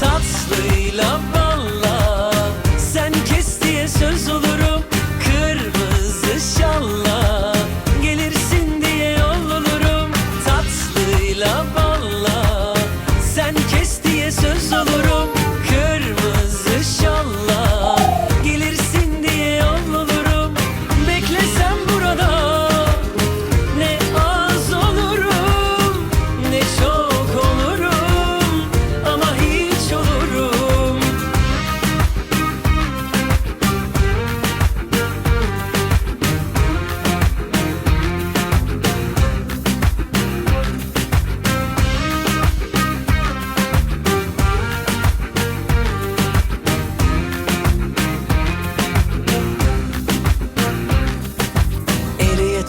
tatlıyla love.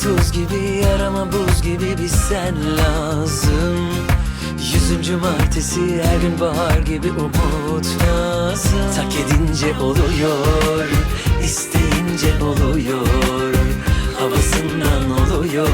Tuz gibi yarama buz gibi bir sen lazım. Yüzüncü martesi her gün bahar gibi umut lazım. Tak edince oluyor, isteyince oluyor. Havasından oluyor,